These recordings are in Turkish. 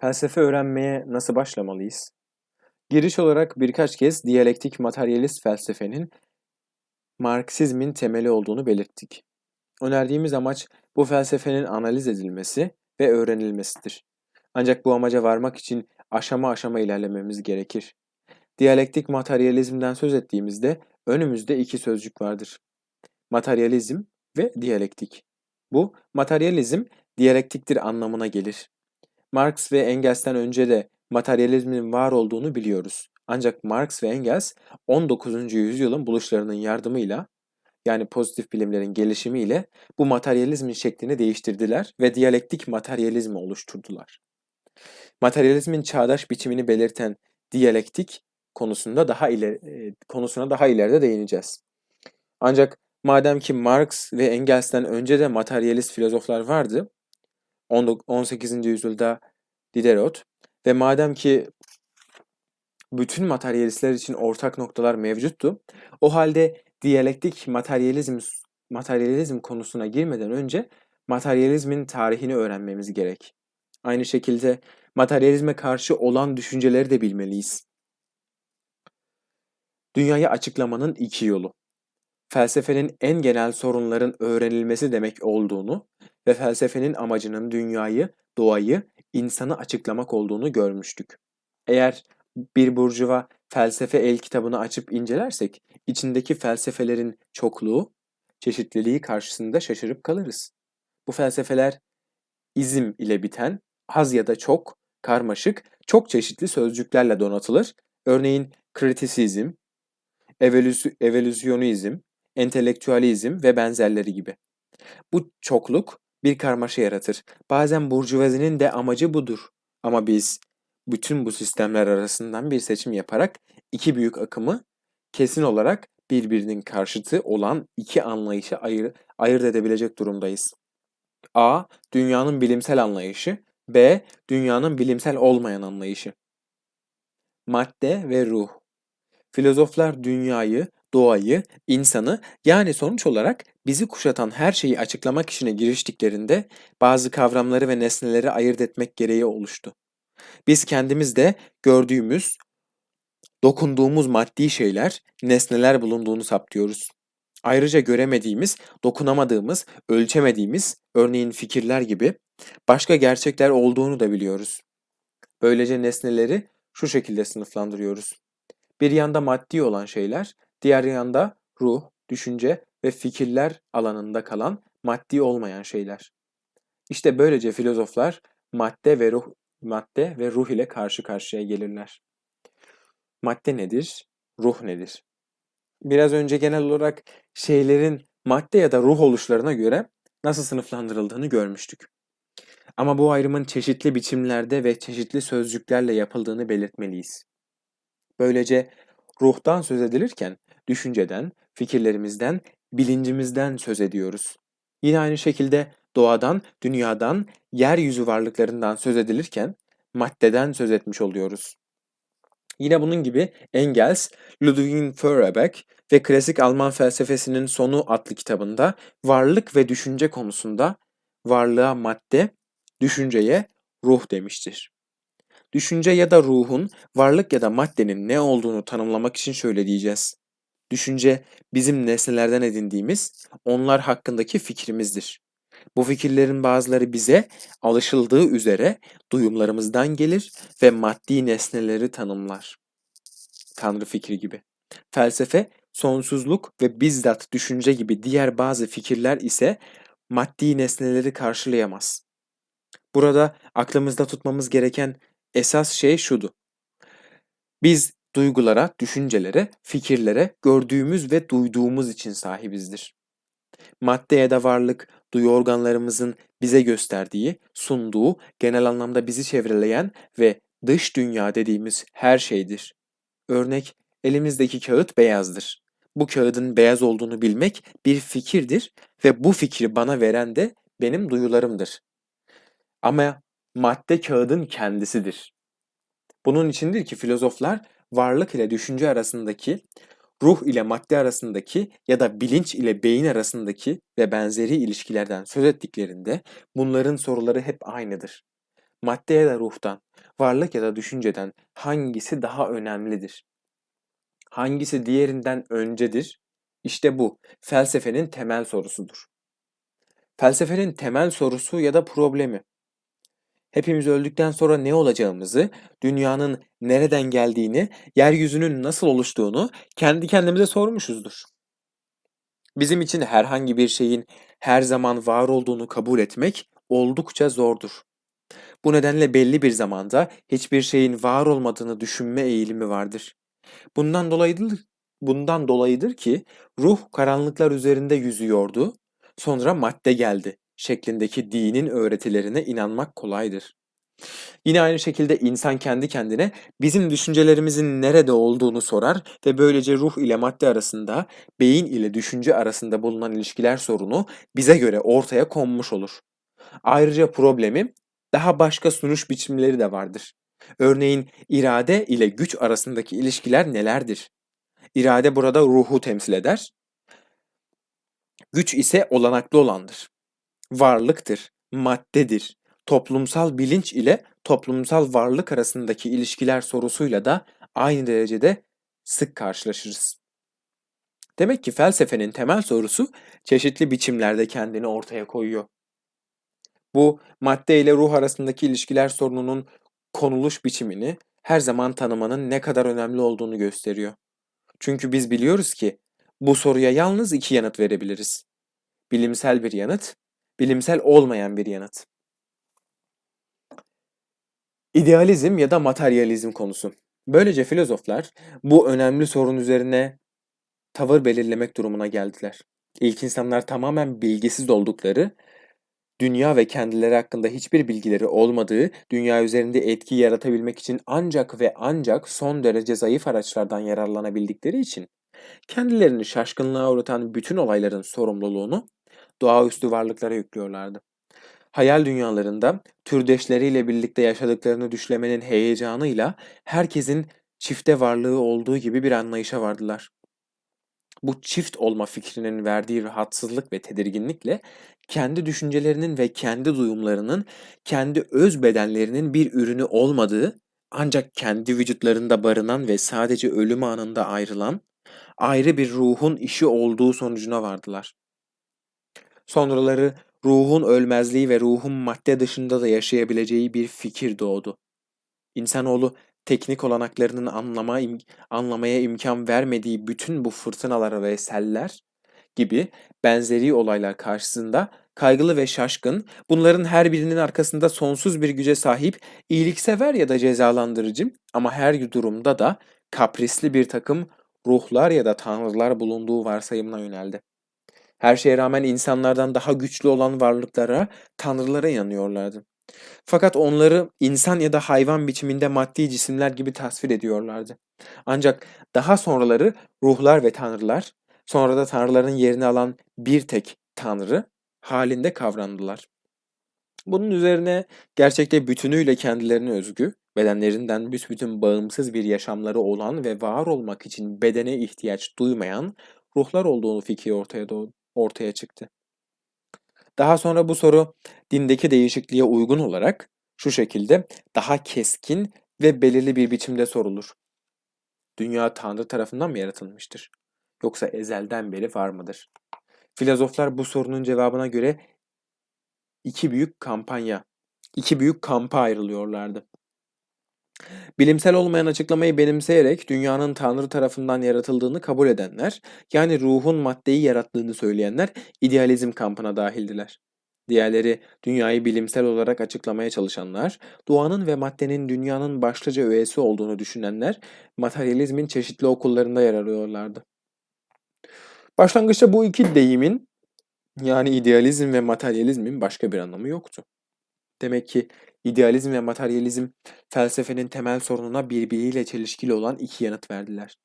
Felsefe öğrenmeye nasıl başlamalıyız? Giriş olarak birkaç kez diyalektik materyalist felsefenin Marksizmin temeli olduğunu belirttik. Önerdiğimiz amaç bu felsefenin analiz edilmesi ve öğrenilmesidir. Ancak bu amaca varmak için aşama aşama ilerlememiz gerekir. Diyalektik materyalizmden söz ettiğimizde önümüzde iki sözcük vardır. Materyalizm ve diyalektik. Bu materyalizm diyalektiktir anlamına gelir. Marx ve Engels'ten önce de materyalizmin var olduğunu biliyoruz. Ancak Marx ve Engels 19. yüzyılın buluşlarının yardımıyla yani pozitif bilimlerin gelişimiyle bu materyalizmin şeklini değiştirdiler ve diyalektik materyalizmi oluşturdular. Materyalizmin çağdaş biçimini belirten diyalektik konusunda daha ileri, konusuna daha ileride değineceğiz. Ancak madem ki Marx ve Engels'ten önce de materyalist filozoflar vardı, 18. yüzyılda Diderot ve madem ki bütün materyalistler için ortak noktalar mevcuttu, o halde diyalektik materyalizm materyalizm konusuna girmeden önce materyalizmin tarihini öğrenmemiz gerek. Aynı şekilde materyalizme karşı olan düşünceleri de bilmeliyiz. Dünyayı açıklamanın iki yolu. Felsefenin en genel sorunların öğrenilmesi demek olduğunu ve felsefenin amacının dünyayı, doğayı, insanı açıklamak olduğunu görmüştük. Eğer bir burjuva felsefe el kitabını açıp incelersek, içindeki felsefelerin çokluğu, çeşitliliği karşısında şaşırıp kalırız. Bu felsefeler izim ile biten, az ya da çok, karmaşık, çok çeşitli sözcüklerle donatılır. Örneğin kritisizm, evolüsyonizm, entelektüalizm ve benzerleri gibi. Bu çokluk bir karmaşa yaratır. Bazen burjuvazinin de amacı budur. Ama biz bütün bu sistemler arasından bir seçim yaparak iki büyük akımı kesin olarak birbirinin karşıtı olan iki anlayışı ayır, ayırt edebilecek durumdayız. A. Dünyanın bilimsel anlayışı. B. Dünyanın bilimsel olmayan anlayışı. Madde ve ruh. Filozoflar dünyayı, doğayı, insanı yani sonuç olarak bizi kuşatan her şeyi açıklamak işine giriştiklerinde bazı kavramları ve nesneleri ayırt etmek gereği oluştu. Biz kendimiz de gördüğümüz, dokunduğumuz maddi şeyler, nesneler bulunduğunu saptıyoruz. Ayrıca göremediğimiz, dokunamadığımız, ölçemediğimiz, örneğin fikirler gibi başka gerçekler olduğunu da biliyoruz. Böylece nesneleri şu şekilde sınıflandırıyoruz. Bir yanda maddi olan şeyler, diğer yanda ruh, düşünce ve fikirler alanında kalan maddi olmayan şeyler. İşte böylece filozoflar madde ve ruh madde ve ruh ile karşı karşıya gelirler. Madde nedir? Ruh nedir? Biraz önce genel olarak şeylerin madde ya da ruh oluşlarına göre nasıl sınıflandırıldığını görmüştük. Ama bu ayrımın çeşitli biçimlerde ve çeşitli sözcüklerle yapıldığını belirtmeliyiz. Böylece ruhtan söz edilirken düşünceden, fikirlerimizden, bilincimizden söz ediyoruz. Yine aynı şekilde doğadan, dünyadan, yeryüzü varlıklarından söz edilirken maddeden söz etmiş oluyoruz. Yine bunun gibi Engels, Ludwig Feuerbach ve Klasik Alman Felsefesinin Sonu adlı kitabında varlık ve düşünce konusunda varlığa madde, düşünceye ruh demiştir. Düşünce ya da ruhun, varlık ya da maddenin ne olduğunu tanımlamak için şöyle diyeceğiz. Düşünce bizim nesnelerden edindiğimiz, onlar hakkındaki fikrimizdir. Bu fikirlerin bazıları bize alışıldığı üzere duyumlarımızdan gelir ve maddi nesneleri tanımlar. Tanrı fikri gibi. Felsefe, sonsuzluk ve bizzat düşünce gibi diğer bazı fikirler ise maddi nesneleri karşılayamaz. Burada aklımızda tutmamız gereken esas şey şudu. Biz duygulara, düşüncelere, fikirlere gördüğümüz ve duyduğumuz için sahibizdir. Madde ya da varlık, duyu organlarımızın bize gösterdiği, sunduğu, genel anlamda bizi çevreleyen ve dış dünya dediğimiz her şeydir. Örnek, elimizdeki kağıt beyazdır. Bu kağıdın beyaz olduğunu bilmek bir fikirdir ve bu fikri bana veren de benim duyularımdır. Ama madde kağıdın kendisidir. Bunun içindir ki filozoflar varlık ile düşünce arasındaki, ruh ile madde arasındaki ya da bilinç ile beyin arasındaki ve benzeri ilişkilerden söz ettiklerinde bunların soruları hep aynıdır. madde ya da ruhtan, varlık ya da düşünceden hangisi daha önemlidir? Hangisi diğerinden öncedir? İşte bu felsefenin temel sorusudur. Felsefenin temel sorusu ya da problemi. Hepimiz öldükten sonra ne olacağımızı, dünyanın nereden geldiğini, yeryüzünün nasıl oluştuğunu kendi kendimize sormuşuzdur. Bizim için herhangi bir şeyin her zaman var olduğunu kabul etmek oldukça zordur. Bu nedenle belli bir zamanda hiçbir şeyin var olmadığını düşünme eğilimi vardır. Bundan dolayıdır, bundan dolayıdır ki ruh karanlıklar üzerinde yüzüyordu, sonra madde geldi şeklindeki dinin öğretilerine inanmak kolaydır. Yine aynı şekilde insan kendi kendine bizim düşüncelerimizin nerede olduğunu sorar ve böylece ruh ile madde arasında, beyin ile düşünce arasında bulunan ilişkiler sorunu bize göre ortaya konmuş olur. Ayrıca problemi daha başka sunuş biçimleri de vardır. Örneğin irade ile güç arasındaki ilişkiler nelerdir? İrade burada ruhu temsil eder. Güç ise olanaklı olandır. Varlıktır, maddedir. Toplumsal bilinç ile toplumsal varlık arasındaki ilişkiler sorusuyla da aynı derecede sık karşılaşırız. Demek ki felsefenin temel sorusu çeşitli biçimlerde kendini ortaya koyuyor. Bu madde ile ruh arasındaki ilişkiler sorununun konuluş biçimini her zaman tanımanın ne kadar önemli olduğunu gösteriyor. Çünkü biz biliyoruz ki bu soruya yalnız iki yanıt verebiliriz. Bilimsel bir yanıt, bilimsel olmayan bir yanıt. İdealizm ya da materyalizm konusu. Böylece filozoflar bu önemli sorun üzerine tavır belirlemek durumuna geldiler. İlk insanlar tamamen bilgisiz oldukları dünya ve kendileri hakkında hiçbir bilgileri olmadığı, dünya üzerinde etki yaratabilmek için ancak ve ancak son derece zayıf araçlardan yararlanabildikleri için kendilerini şaşkınlığa uğratan bütün olayların sorumluluğunu doğaüstü varlıklara yüklüyorlardı. Hayal dünyalarında türdeşleriyle birlikte yaşadıklarını düşlemenin heyecanıyla herkesin çifte varlığı olduğu gibi bir anlayışa vardılar. Bu çift olma fikrinin verdiği rahatsızlık ve tedirginlikle kendi düşüncelerinin ve kendi duyumlarının kendi öz bedenlerinin bir ürünü olmadığı ancak kendi vücutlarında barınan ve sadece ölüm anında ayrılan ayrı bir ruhun işi olduğu sonucuna vardılar. Sonraları ruhun ölmezliği ve ruhun madde dışında da yaşayabileceği bir fikir doğdu. İnsanoğlu teknik olanaklarının anlama, im, anlamaya imkan vermediği bütün bu fırtınalar ve seller gibi benzeri olaylar karşısında kaygılı ve şaşkın, bunların her birinin arkasında sonsuz bir güce sahip, iyiliksever ya da cezalandırıcı ama her durumda da kaprisli bir takım ruhlar ya da tanrılar bulunduğu varsayımına yöneldi. Her şeye rağmen insanlardan daha güçlü olan varlıklara, tanrılara inanıyorlardı. Fakat onları insan ya da hayvan biçiminde maddi cisimler gibi tasvir ediyorlardı. Ancak daha sonraları ruhlar ve tanrılar, sonra da tanrıların yerini alan bir tek tanrı halinde kavrandılar. Bunun üzerine gerçekte bütünüyle kendilerine özgü, bedenlerinden büsbütün bağımsız bir yaşamları olan ve var olmak için bedene ihtiyaç duymayan ruhlar olduğunu fikri ortaya doğdu, ortaya çıktı. Daha sonra bu soru dindeki değişikliğe uygun olarak şu şekilde daha keskin ve belirli bir biçimde sorulur. Dünya Tanrı tarafından mı yaratılmıştır? Yoksa ezelden beri var mıdır? Filozoflar bu sorunun cevabına göre iki büyük kampanya, iki büyük kampa ayrılıyorlardı. Bilimsel olmayan açıklamayı benimseyerek dünyanın Tanrı tarafından yaratıldığını kabul edenler, yani ruhun maddeyi yarattığını söyleyenler idealizm kampına dahildiler. Diğerleri dünyayı bilimsel olarak açıklamaya çalışanlar, doğanın ve maddenin dünyanın başlıca öğesi olduğunu düşünenler materyalizmin çeşitli okullarında yer arıyorlardı. Başlangıçta bu iki deyimin yani idealizm ve materyalizmin başka bir anlamı yoktu. Demek ki idealizm ve materyalizm felsefenin temel sorununa birbiriyle çelişkili olan iki yanıt verdiler.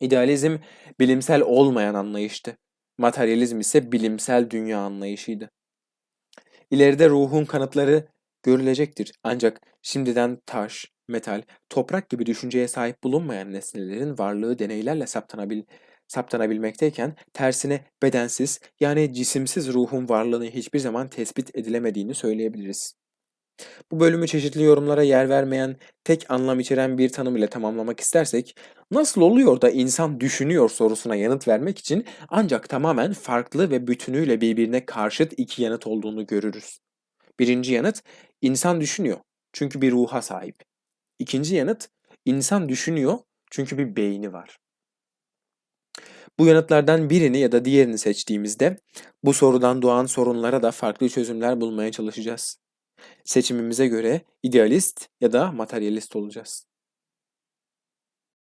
İdealizm bilimsel olmayan anlayıştı. Materyalizm ise bilimsel dünya anlayışıydı. İleride ruhun kanıtları görülecektir. Ancak şimdiden taş, metal, toprak gibi düşünceye sahip bulunmayan nesnelerin varlığı deneylerle saptanabil saptanabilmekteyken tersine bedensiz yani cisimsiz ruhun varlığını hiçbir zaman tespit edilemediğini söyleyebiliriz. Bu bölümü çeşitli yorumlara yer vermeyen, tek anlam içeren bir tanım ile tamamlamak istersek, nasıl oluyor da insan düşünüyor sorusuna yanıt vermek için ancak tamamen farklı ve bütünüyle birbirine karşıt iki yanıt olduğunu görürüz. Birinci yanıt, insan düşünüyor çünkü bir ruha sahip. İkinci yanıt, insan düşünüyor çünkü bir beyni var. Bu yanıtlardan birini ya da diğerini seçtiğimizde bu sorudan doğan sorunlara da farklı çözümler bulmaya çalışacağız. Seçimimize göre idealist ya da materyalist olacağız.